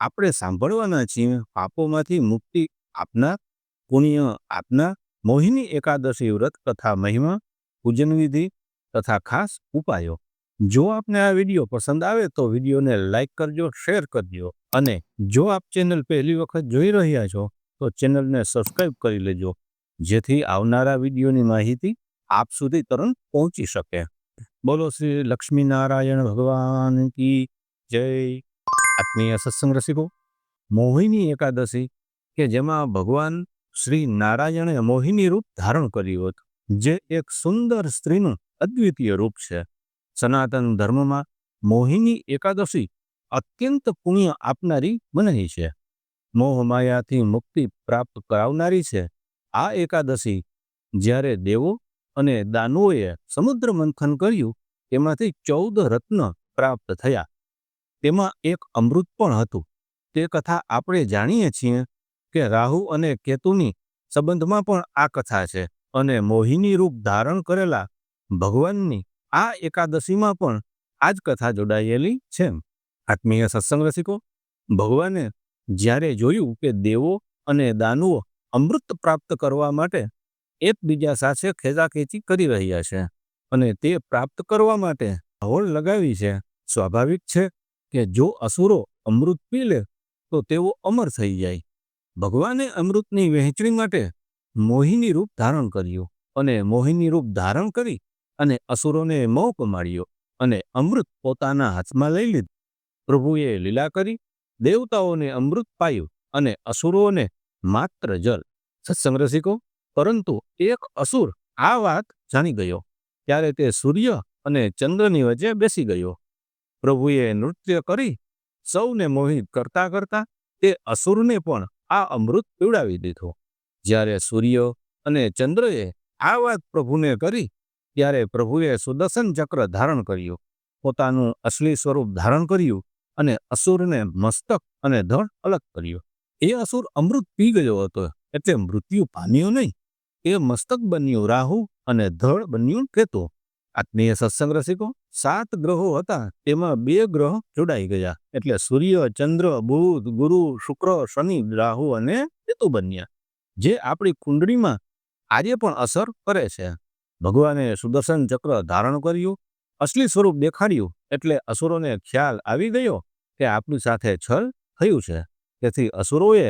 આપણે સાંભળવાના છીએ પાપોમાંથી મુક્તિ આપનાર પુણ્ય આપનાર મોહિની એકાદશી વ્રત કથા મહિમા પૂજન વિધિ તથા ખાસ ઉપાયો. જો આપને આ વીડિયો પસંદ આવે તો વિડીયોને લાઇક કરજો, શેર કરજો અને જો આપ ચેનલ પહેલી વખત જોઈ રહ્યા છો તો ચેનલને સબસ્ક્રાઇબ કરી લેજો, જેથી આવનારા વિડીયોની માહિતી આપ સુધી તરત પહોંચી શકે. બોલો શ્રી લક્ષ્મીનારાયણ ભગવાન કી જય. આત્મીય સત્સંગ રસિકો, મોહિની એકાદશી, કે જેમાં ભગવાન શ્રી નારાયણે મોહિની રૂપ ધારણ કર્યું હતું, જે એક સુંદર સ્ત્રીનું અદ્વિતીય રૂપ છે. સનાતન ધર્મમાં મોહિની એકાદશી અત્યંત પુણ્ય આપનારી બનેલી છે. મોહમાયાથી મુક્તિ પ્રાપ્ત કરાવનારી છે. આ એકાદશી જ્યારે દેવો અને દાનવોએ સમુદ્ર મંથન કર્યું તેમાંથી ચૌદ રત્ન પ્રાપ્ત થયા. તેમાં એક અમૃત પણ હતું. તે કથા આપણે જાણીએ છીએ કે રાહુ અને કેતુની સંબંધમાં પણ આ કથા છે અને મોહિની રૂપ ધારણ કરેલા ભગવાનની આ એકાદશીમાં પણ આ જ કથા જોડાયેલી છે. આત્મીય સત્સંગ રસિકો, ભગવાને જ્યારે જોયું કે દેવો અને દાનવો અમૃત પ્રાપ્ત કરવા માટે એકબીજા સાથે ખેંચાખેંચી કરી રહ્યા છે અને તે પ્રાપ્ત કરવા માટે હોળ લગાવી છે, સ્વાભાવિક છે કે જો અસુરો અમૃત પી લે, તો તેઓ અમર થઈ જાય. ભગવાને અમૃતની વહેંચણી માટે મોહિની રૂપ ધારણ કર્યું અને મોહિની રૂપ ધારણ કરી અને અસુરોને મોક માળ્યો અને અમૃત પોતાના હાથમાં લઈ લીધું. પ્રભુએ લીલા કરી, દેવતાઓને અમૃત પાયું અને અસુરોને માત્ર જલ સત્સંગ રસિકો, પરંતુ એક અસુર આ વાત જાણી ગયો. ત્યારે તે સૂર્ય અને ચંદ્રની વચ્ચે બેસી ગયો. પ્રભુએ નૃત્ય કરી, સૌને મોહિત કરતા કરતા તે અસુરને પણ આ અમૃત પીવડાવી દીધું. જ્યારે સૂર્ય અને ચંદ્રએ આ વાત પ્રભુને કરી, ત્યારે પ્રભુએ સુદર્શન ચક્ર ધારણ કર્યું. પોતાનું અસલી સ્વરૂપ ધારણ કર્યું અને અસુરને મસ્તક અને ધડ અલગ કર્યું. એ અસુર અમૃત પી ગયો હતો, એટલે મૃત્યુ પામ્યો નહીં. એ મસ્તક બન્યું રાહુ અને ધડ બન્યું કેતુ. આત્મીય સત્સંગ રસિકો સાત ગ્રહો હતા, તેમાં બે ગ્રહ જોડાઈ ગયા. એટલે સૂર્ય, ચંદ્ર, બુધ, ગુરુ, શુક્ર, શનિ, રાહુ અને કેતુ બન્યા. જે આપણી કુંડળીમાં આજે પણ અસર કરે છે. ભગવાને સુદર્શન ચક્ર ધારણ કર્યું, અસલી સ્વરૂપ દેખાડ્યું, એટલે અસુરોને ખ્યાલ આવી ગયો કે આપણી સાથે છલ થયું છે. તેથી અસુરોએ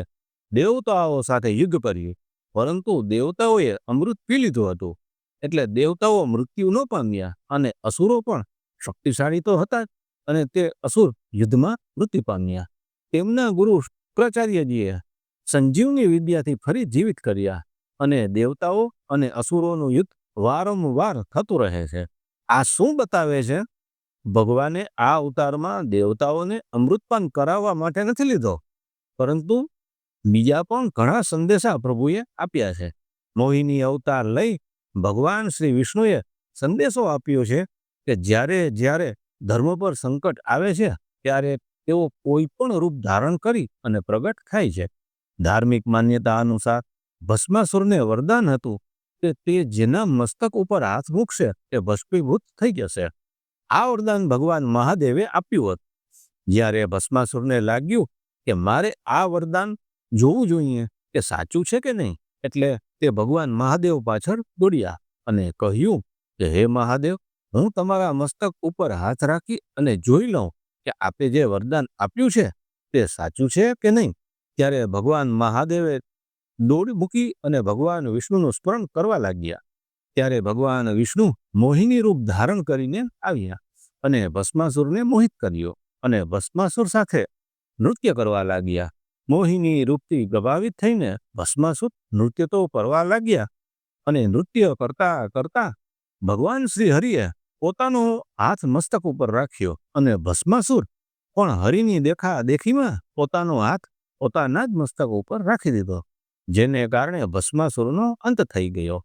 દેવતાઓ સાથે યુદ્ધ કર્યું, પરંતુ દેવતાઓએ અમૃત પી લીધું હતું. એટલે દેવતાઓ મૃત્યુ ન પામ્યા અને અસુરો પણ શક્તિશાળી તો હતા અને તે અસુર યુદ્ધમાં મૃત્યુ પામ્યા. તેમના ગુરુ શુક્રાચાર્યજીએ સંજીવની વિદ્યાથી ફરી જીવિત કર્યા અને દેવતાઓ અને અસુરોનું યુદ્ધ વારંવાર થતું રહે છે. આ શું બતાવે છે? ભગવાને આ અવતારમાં દેવતાઓને અમૃતપાન કરાવવા માટે નથી લીધો. પરંતુ બીજા પણ ઘણા સંદેશા પ્રભુએ આપ્યા છે. મોહિની અવતાર લઈ ભગવાન શ્રી વિષ્ણુએ સંદેશો આપ્યો છે કે જ્યારે જ્યારે ધર્મ પર સંકટ આવે છે, ત્યારે તેઓ કોઈ પણ રૂપ ધારણ કરી અને પ્રગટ થાય છે. ધાર્મિક માન્યતા અનુસાર ભસ્માસુરને વરદાન હતું કે તે જેના મસ્તક ઉપર હાથ મૂકશે તે ભસ્મીભૂત થઈ જશે. આ વરદાન ભગવાન મહાદેવે આપ્યું હતું. જ્યારે ભસ્માસુરને લાગ્યું કે મારે આ વરદાન જોવું જોઈએ, કે સાચું છે કે નહીં, એટલે તે ભગવાન મહાદેવ પાછળ દોડ્યા અને કહ્યું કે, હે મહાદેવ, હું તમારા મસ્તક ઉપર હાથ રાખી અને જોઈ લઉં કે આપે જે વરદાન આપ્યું છે, તે સાચું છે કે નહીં? ત્યારે ભગવાન મહાદેવે દોડ મૂકી અને ભગવાન વિષ્ણુનું સ્મરણ કરવા લાગ્યા. ત્યારે ભગવાન વિષ્ણુ મોહિની રૂપ ધારણ કરીને આવ્યા અને ભસ્માસુરને મોહિત કર્યો અને ભસ્માસુર સાથે નૃત્ય કરવા લાગ્યા. મોહિની રૂપથી પ્રભાવિત થઈને ભસ્માસુર નૃત્ય તો કરવા લાગ્યા અને નૃત્ય કરતા કરતા ભગવાન શ્રી હરિએ પોતાનો હાથ મસ્તક ઉપર રાખ્યો અને ભસ્માસુર પણ હરિની દેખા દેખીમાં પોતાનો હાથ પોતાના જ મસ્તક ઉપર રાખી દીધો, જેને કારણે ભસ્માસુરનો અંત થઈ ગયો.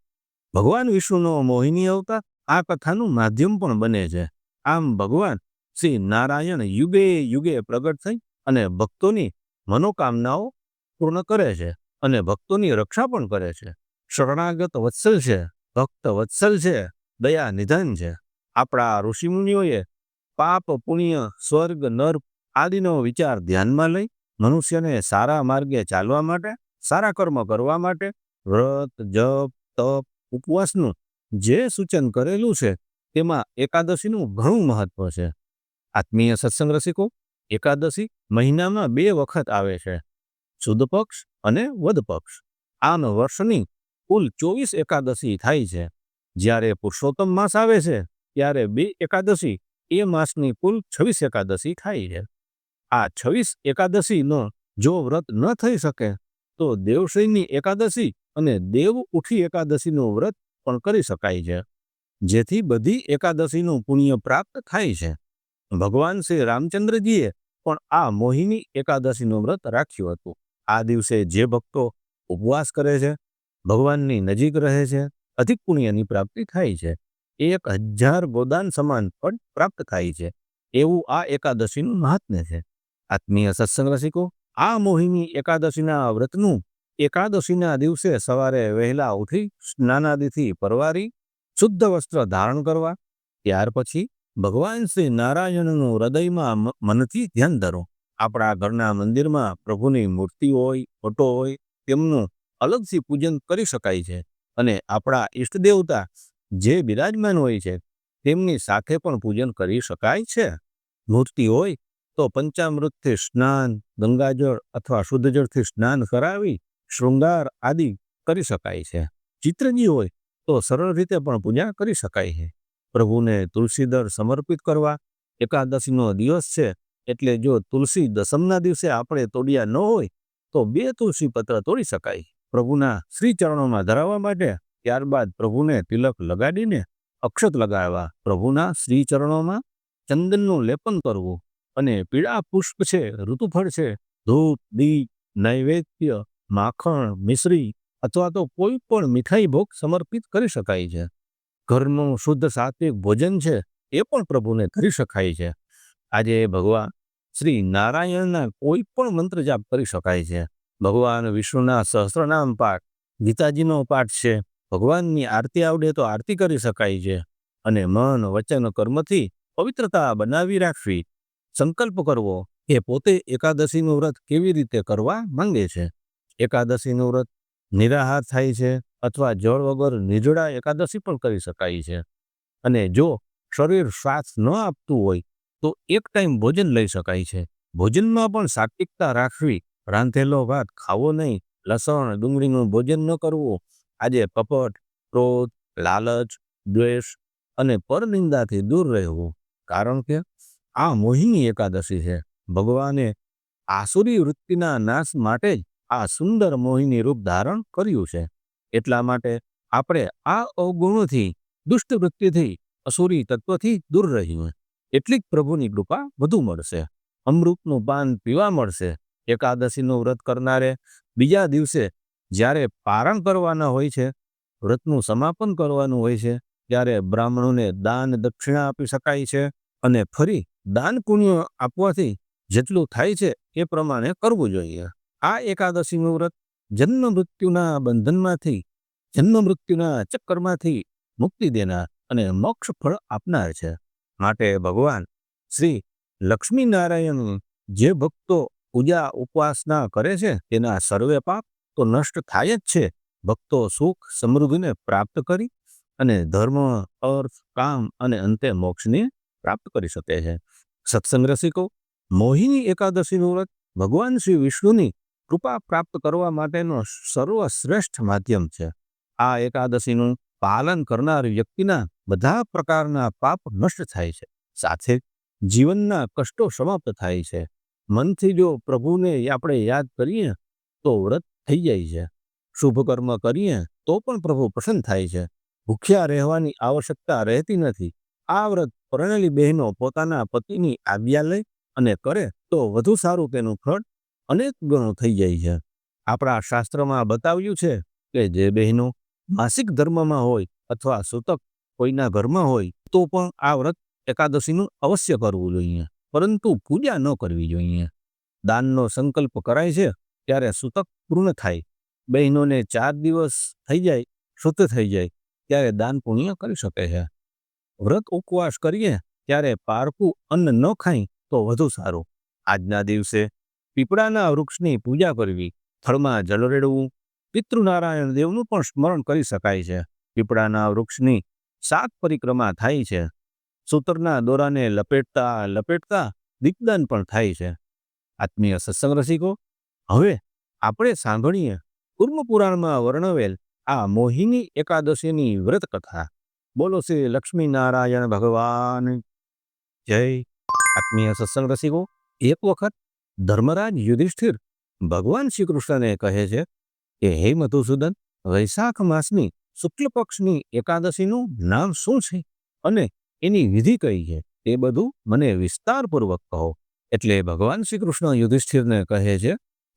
ભગવાન વિષ્ણુનો મોહિની અવતાર આ કથાનું માધ્યમ પણ બને છે. આમ ભગવાન શ્રી નારાયણ યુગે યુગે પ્રગટ થઈ અને ભક્તોની મનોકામનાઓ પૂર્ણ કરે છે અને ભક્તોની રક્ષા પણ કરે છે. શરણાગત વત્સલ છે, ભક્ત વત્સલ છે, દયા નિધન છે. આપણા ઋષિમુનિઓએ પાપ, પુણ્ય, સ્વર્ગ, નર આદિનો વિચાર ધ્યાનમાં લઈ મનુષ્યને સારા માર્ગે ચાલવા માટે, સારા કર્મ કરવા માટે વ્રત, જપ, તપ, ઉપવાસનું જે સૂચન કરેલું છે, તેમાં એકાદશીનું ઘણું મહત્વ છે. આત્મીય સત્સંગ રસિકો એકાદશી મહિનામાં બે વખત આવે છે. સુદ પક્ષ અને વદ પક્ષ આમ વર્ષની કુલ ચોવીસ એકાદશી થાય છે. જ્યારે પુરુષોત્તમ માસ આવે છે, ત્યારે બે એકાદશી, એ માસની કુલ છવ્વીસ એકાદશી થાય છે. આ છવ્વીસ એકાદશીનો જો વ્રત ન થઈ શકે, તો દેવશ્રીની એકાદશી અને દેવ ઉઠી એકાદશીનું વ્રત પણ કરી શકાય છે. જેથી બધી એકાદશીનું પુણ્ય પ્રાપ્ત થાય છે. ભગવાન શ્રી રામચંદ્રજીએ પણ આ મોહિની એકાદશીનું વ્રત રાખ્યું હતું. આ દિવસે જે ભક્તો ઉપવાસ કરે છે, ભગવાનની નજીક રહે છે, અધિક પુણ્યની પ્રાપ્તિ થાય છે એક હજાર ગોદાન સમાન પણ પ્રાપ્ત થાય છે, એવું આ એકાદશીનું મહાત્મ્ય છે. આત્મીય સત્સંગ રસિકો આ મોહિની એકાદશીના વ્રતનું એકાદશીના દિવસે સવારે વહેલા ઉઠી સ્નાનાદિથી પરવારી, શુદ્ધ વસ્ત્ર ધારણ કરવા, ત્યાર પછી ભગવાન શ્રી નારાયણનું હૃદયમાં મનથી ધ્યાન ધરો. આપણા ઘરના મંદિરમાં પ્રભુની મૂર્તિ હોય, ફોટો હોય, તેમનું અલગથી પૂજન કરી શકાય છે. અને આપણા ઈષ્ટ દેવતા જે બિરાજમાન હોય છે, તેમની સાથે પણ પૂજન કરી શકાય છે. મૂર્તિ હોય તો પંચામૃતથી સ્નાન, ગંગાજળ અથવા શુદ્ધ જળથી સ્નાન કરાવી, શૃંગાર આદિ કરી શકાય છે. ચિત્રજી હોય તો સરળ રીતે પણ પૂજા કરી શકાય છે. પ્રભુને તુલસીદર સમર્પિત કરવા. એકાદશીનો દિવસ છે, એટલે જો તુલસી દસમના દિવસે આપણે તોડ્યા ન હોય, તો બે તુલસી પત્ર તોડી શકાય. પ્રભુના શ્રી ચરણોમાં ધરાવવા માટે ત્યારબાદ પ્રભુને તિલક લગાડીને અક્ષત લગાવવા પ્રભુના શ્રી ચરણોમાં ચંદનનું લેપન કરવું. અને પીળા પુષ્પ છે, ઋતુફળ છે, ધૂપ, દીપ, નૈવેદ્ય, માખણ, મિશ્રી અથવા તો કોઈ પણ મીઠાઈ ભોગ સમર્પિત કરી શકાય છે. ઘરનું શુદ્ધ સાત્વિક ભોજન છે, એ પણ પ્રભુને કરી શકાય છે. આજે ભગવાન શ્રી નારાયણના કોઈ પણ મંત્ર જાપ કરી શકાય છે. ભગવાન વિષ્ણુના સહસ્રનામ પાઠ, ગીતાજીનો પાઠ છે. ભગવાનની આરતી આવડે તો આરતી કરી શકાય છે. અને મન, વચન, કર્મથી પવિત્રતા બનાવી રાખવી. સંકલ્પ કરવો એ પોતે એકાદશીનું વ્રત કેવી રીતે કરવા માંગે છે? એકાદશીનું વ્રત નિરાહાર થાય છે. અથવા જળ વગર નિજોડા એકાદશી પણ કરી શકાય છે. અને જો શરીર શ્વાસ ન આપતું હોય, તો એક ટાઈમ ભોજન લઈ શકાય છે. ભોજનમાં પણ સાત્વિકતા રાખવી, રાંધેલો ભાત ખાવો નહીં, લસણ, ડુંગળીનું ભોજન ન કરવું, આજે કપટ, ક્રોધ, લાલચ, દ્વેષ અને પરનિંદાથી દૂર રહેવું. કારણ કે આ મોહિની એકાદશી છે. ભગવાને આસુરી વૃત્તિના નાશ માટે જ આ સુંદર મોહિની રૂપ ધારણ કર્યું છે. એટલા માટે આપણે આ અવગુણોથી દુષ્ટ વૃત્તિથી અસુરી તત્વથી દૂર રહીએ એટલી પ્રભુની કૃપા વધુ મળશે. અમૃતનું પાન પીવા મળશે. એકાદશીનું વ્રત કરનારે બીજા દિવસે જ્યારે પારણ કરવાના હોય છે, વ્રતનું સમાપન કરવાનું હોય છે, ત્યારે બ્રાહ્મણોને દાન દક્ષિણા આપી શકાય છે અને ફરી દાન પુણ્ય આપવાથી જેટલું થાય છે એ પ્રમાણે કરવું જોઈએ. આ એકાદશીનું વ્રત જન્મ મૃત્યુના બંધનમાંથી જન્મ મૃત્યુના ચક્કરમાંથી મુક્તિ દેનાર અને મોક્ષ ફળ આપનાર છે. માટે ભગવાન શ્રી લક્ષ્મીનારાયણ જે ભક્તો પૂજા ઉપવાસના કરે છે, તેના સર્વે પાપ તો નષ્ટ થાય જ છે. ભક્તો સુખ સમૃદ્ધિને પ્રાપ્ત કરી અને ધર્મ, અર્થ, કામ અને અંતે મોક્ષને પ્રાપ્ત કરી શકે છે. સત્સંગ રસિકો, મોહિની એકાદશીનું વ્રત ભગવાન શ્રી વિષ્ણુની કૃપા પ્રાપ્ત કરવા માટેનો સર્વશ્રેષ્ઠ માધ્યમ છે. આ એકાદશીનું પાલન કરનાર વ્યક્તિના બધા પ્રકારના પાપ નષ્ટ થાય છે. સાથે જીવનના કષ્ટો સમાપ્ત થાય છે. મનથી જો પ્રભુને આપણે યાદ કરીએ, તો વ્રત થઈ જાય છે. શુભ કર્મ કરીએ, તો પણ પ્રભુ પ્રસન્ન થાય છે. ભૂખ્યા રહેવાની આવશ્યકતા રહેતી નથી. આ વ્રત પરણેલી બહેનો પોતાના પતિની આજ્ઞા લે અને કરે તો વધુ સારું તેનું ફળ અનેક ગણો થઈ જાય છે. આપણા શાસ્ત્રમાં બતાવ્યું છે કે જે બહેનો માસિક ધર્મમાં હોય અથવા સૂતક કોઈના ઘરમાં હોય, તો પણ આ વ્રત એકાદશીનું અવશ્ય કરવું જોઈએ, પરંતુ પૂજા ન કરવી જોઈએ. દાનનો સંકલ્પ કરાય છે ત્યારે સૂતક પૂર્ણ થાય. બહેનોને ચાર દિવસ થઈ જાય, શુદ્ધ થઈ જાય, ત્યારે દાન પુણ્ય કરી શકે છે. વ્રત ઉપવાસ કરીએ ત્યારે પારકું અન્ન ન ખાય તો વધુ સારું. આજના દિવસે પીપળાના વૃક્ષની પૂજા કરવી, થળમાં જળ રેડવું, પિતૃનારાયણ દેવનું પણ સ્મરણ કરી શકાય છે. પીપળાના વૃક્ષની સાત પરિક્રમા થાય છે. સૂતરના દોરાને લપેટતા લપેટતા દીપદાન પણ થાય છે. આત્મીય સત્સંગ રસિકો, હવે આપણે સાંભળીએ કુર્મ પુરાણમાં વર્ણવેલ આ મોહિની એકાદશીની વ્રત કથા બોલો શ્રી લક્ષ્મીનારાયણ ભગવાન. જય. આત્મીય સત્સંગ રસિકો, એક વખત ધર્મરાજ યુધિષ્ઠિર ભગવાન શ્રી કૃષ્ણને કહે છે કે, હે મધુસૂદન, વૈશાખ માસની શુક્લ પક્ષની એકાદશીનું નામ શું છે? અને એની વિધિ કઈ છે? તે બધું મને વિસ્તારપૂર્વક કહો. એટલે ભગવાન શ્રી કૃષ્ણ યુધિષ્ઠિરને કહે છે,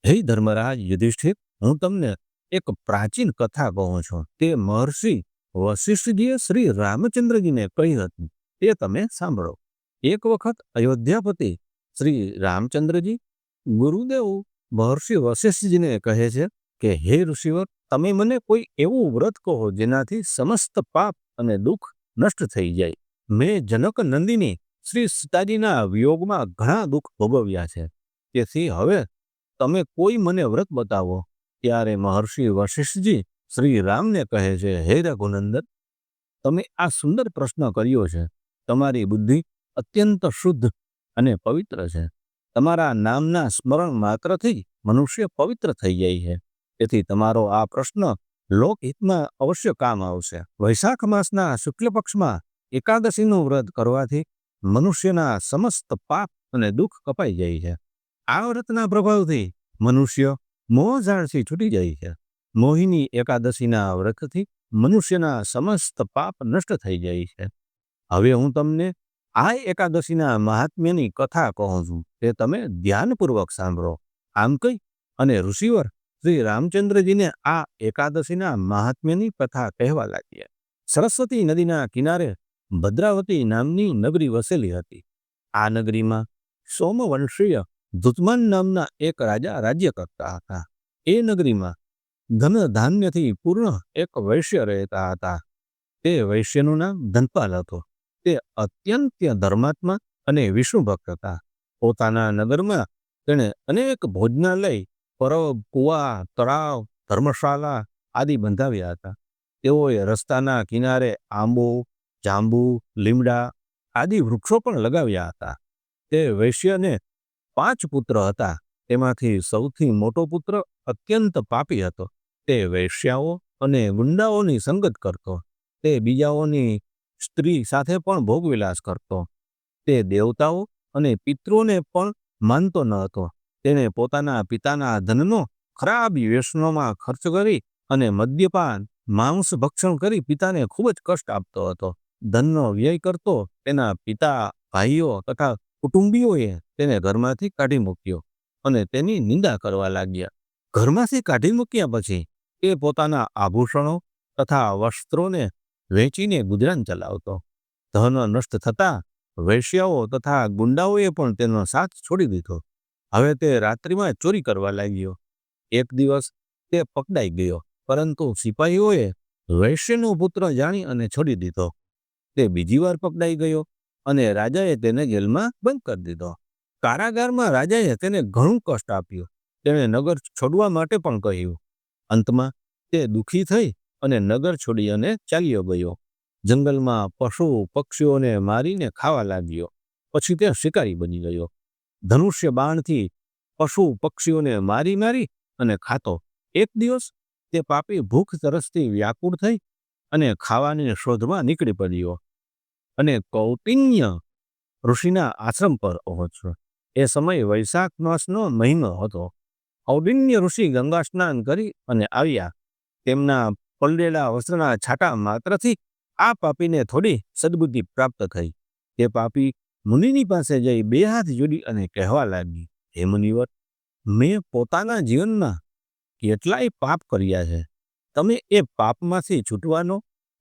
હે ધર્મરાજ યુધિષ્ઠિર, હું તમને એક પ્રાચીન કથા કહું છું. તે મહર્ષિ વશિષ્ઠજીએ શ્રી રામચંદ્રજીને કહી હતી. તે તમે સાંભળો. એક વખત અયોધ્યાપતિ શ્રી રામચંદ્રજી ગુરુદેવ મહર્ષિ વશિષ્ઠજીને કહે છે કે, હે ઋષિવર, તમે મને કોઈ એવું વ્રત કહો જેનાથી સમસ્ત પાપ અને દુઃખ નષ્ટ થઈ જાય. મેં જનક નંદિની શ્રી સીતાજીના વિયોગમાં ઘણા દુઃખ ભોગવ્યા છે. તેથી હવે તમે કોઈ મને વ્રત બતાવો. ત્યારે મહર્ષિ વશિષ્ઠજી શ્રી રામને કહે છે, હે રઘુનંદન, તમે આ સુંદર પ્રશ્ન કર્યો છે. તમારી બુદ્ધિ અત્યંત શુદ્ધ અને પવિત્ર છે. તમારા નામના સ્મરણ માત્રથી મનુષ્ય પવિત્ર થઈ જાય છે. તેથી તમારો આ પ્રશ્ન લોકહિતમાં અવશ્ય કામ આવશે. વૈશાખ માસના શુક્લ પક્ષમાં એકાદશીનું વ્રત કરવાથી મનુષ્યના સમસ્ત પાપ અને દુઃખ કપાઈ જાય છે. આ વ્રતના પ્રભાવથી મનુષ્ય મોહઝાળથી છૂટી જાય છે. મોહિની એકાદશીના વ્રતથી મનુષ્યના સમસ્ત પાપ નષ્ટ થઈ જાય છે. હવે હું તમને આ એકાદશીના મહાત્મ્યની કથા કહું છું તે તમે ધ્યાનપૂર્વક સાંભળો. આમ કહી અને ઋષિવર શ્રી રામચંદ્રજીને આ એકાદશીના મહાત્મ્યની કથા કહેવા લાગ્યા. સરસ્વતી નદીના કિનારે ભદ્રાવતી નામની નગરી વસેલી હતી. આ નગરીમાં સોમવંશીય ધુતમાન નામના એક રાજા રાજ્ય કરતા હતા. એ નગરીમાં ધન ધાન્યથી પૂર્ણ એક વૈશ્ય રહેતા હતા. તે વૈશ્યનું નામ ધનપાલ હતો. તે અત્યંત ધર્માત્મા અને વિષ્ણુ ભક્ત હતા. પોતાના નગરમાં તેણે અનેક ભોજનાલય, પરબ, કુવા, તળાવ, ધર્મશાળા આદિ બંધાવ્યા હતા. તેઓએ રસ્તાના કિનારે આંબો, જાંબુ, લીમડા આદિ વૃક્ષો પણ લગાવ્યા હતા. તે વૈશ્યને પાંચ પુત્ર હતા. તેમાંથી સૌથી મોટો પુત્ર અત્યંત પાપી હતો. તે વૈશ્યાઓ અને ગુંડાઓની સંગત કરતો. તે બીજાઓની સ્ત્રી સાથે પણ ભોગવિલાસ કરતો. તે દેવતાઓ અને પિતૃઓને પણ માનતો ન હતો. તેણે પોતાના પિતાના ધનનો ખરાબ વ્યસનોમાં ખર્ચ કરી અને મદ્યપાન, માંસ ભક્ષણ કરી પિતાને ખૂબ જ કષ્ટ આપતો હતો. ધનનો વ્યય કરતો તેના પિતા, ભાઈઓ તથા કુટુંબીઓએ તેને ઘરમાંથી કાઢી મૂક્યો અને તેની નિંદા કરવા લાગ્યા. ઘરમાંથી કાઢી મૂક્યા પછી તે પોતાના આભૂષણો તથા વસ્ત્રોને વેચીને ગુજરાન ચલાવતો. ધન નષ્ટ થતાં વૈશ્યાઓ તથા ગુંડાઓએ પણ તેનો સાથ છોડી દીધો. હવે તે રાત્રિમાં ચોરી કરવા લાગ્યો. એક દિવસ તે પકડાઈ ગયો, પરંતુ સિપાહીઓએ વૈશ્યનો પુત્ર જાણી અને છોડી દીધો. તે બીજી વાર પકડાઈ ગયો અને રાજાએ તેને જેલમાં બંધ કરી દીધો. કારાગારમાં રાજાએ તેને ઘણું કષ્ટ આપ્યું. તેણે નગર છોડવા માટે પણ કહ્યું. અંતમાં તે દુઃખી થઈ અને નગર છોડી અને ચાલ્યો ગયો. જંગલમાં પશુ પક્ષીઓને મારીને ખાવા લાગ્યો. પછી તે શિકારી બની ગયો. ધનુષ્ય બાણથી પશુ પક્ષીઓને મારી મારી અને ખાતો. એક દિવસ તે પાપી ભૂખ તરસથી વ્યાકુળ થઈ અને ખાવાની શોધમાં નીકળી પડ્યો અને કૌટિન્ય ઋષિના આશ્રમ પર પહોંચ્યો. એ સમય વૈશાખ માસનો મહિનો હતો. કૌડિન્ય ઋષિ ગંગા સ્નાન કરી અને આવ્યા. તેમના પલળેલા વસ્ત્રના છાંટા માત્રથી આ પાપીને થોડી સદબુદ્ધિ પ્રાપ્ત થઈ. તે પાપી મુનિની પાસે જઈ બે હાથ જોડી અને કહેવા લાગી, હે મુનિવર, મેં પોતાના જીવનમાં કેટલાય પાપ કર્યા છે. તમે એ પાપમાંથી છૂટવાનો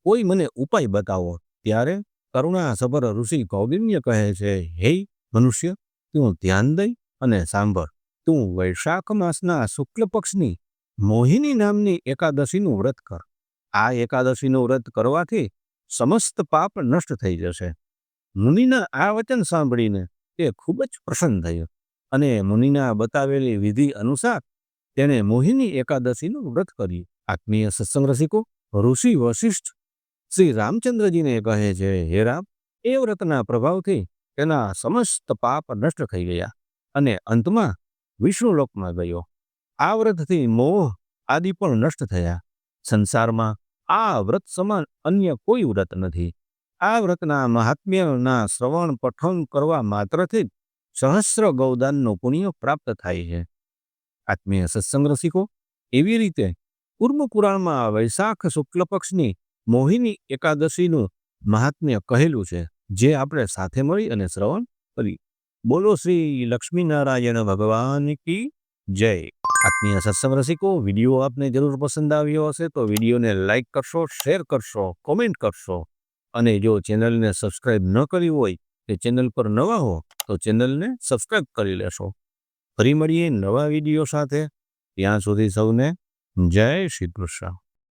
કોઈ મને ઉપાય બતાવો. ત્યારે કરુણાસભર ઋષિ કૌલિન્ય કહે છે, હે મનુષ્ય, તું ધ્યાન દઈ અને સાંભળ. તું વૈશાખ માસના શુક્લ પક્ષની મોહિની નામની એકાદશીનું વ્રત કર. આ એકાદશીનું વ્રત કરવાથી સમસ્ત પાપ નષ્ટ થઈ જશે. મુનિના આ વચન સાંભળીને તે ખૂબ જ પ્રસન્ન થયો અને મુનિના બતાવેલી વિધિ અનુસાર તેણે મોહિની એકાદશીનું વ્રત કર્યું. આત્મીય સત્સંગ રસિકો, ઋષિ વશિષ્ઠ શ્રી રામચંદ્રજીને કહે છે, હે રામ, એ વ્રતના પ્રભાવથી તેના સમસ્ત પાપ નષ્ટ થઈ ગયા અને અંતમાં વિષ્ણુલોકમાં ગયો. આ વ્રતથી મોહ આદિ પણ નષ્ટ થયા. સંસારમાં આ વ્રત સમાન અન્ય કોઈ વ્રત નથી. આ વ્રતના મહાત્મ્યના શ્રવણ પઠન કરવા માત્રથી જ સહસ્ર ગૌદાનનું પુણ્ય પ્રાપ્ત થાય છે. આત્મીય સત્સંગ રસિકો, એવી રીતે કુર્મ પુરાણમાં વૈશાખ શુક્લ પક્ષની મોહિની એકાદશીનું મહાત્મ્ય કહેલું છે, જે આપણે સાથે મળી અને શ્રવણ કરી. બોલો શ્રી લક્ષ્મીનારાયણ ભગવાન કી જય. આત્મીય સત્સંગ રસિકો, વીડિયો આપને જરૂર પસંદ આવ્યો હશે તો વિડીયોને લાઇક કરશો, શેર કરશો, કોમેન્ટ કરશો. અને જો ચેનલને સબસ્ક્રાઇબ ન કરી હોય, કે ચેનલ પર નવા હો, તો ચેનલને સબસ્ક્રાઇબ કરી લેશો. ફરી મળીએ નવા વીડિયો સાથે. ત્યાં સુધી સૌને જય શ્રી કૃષ્ણ.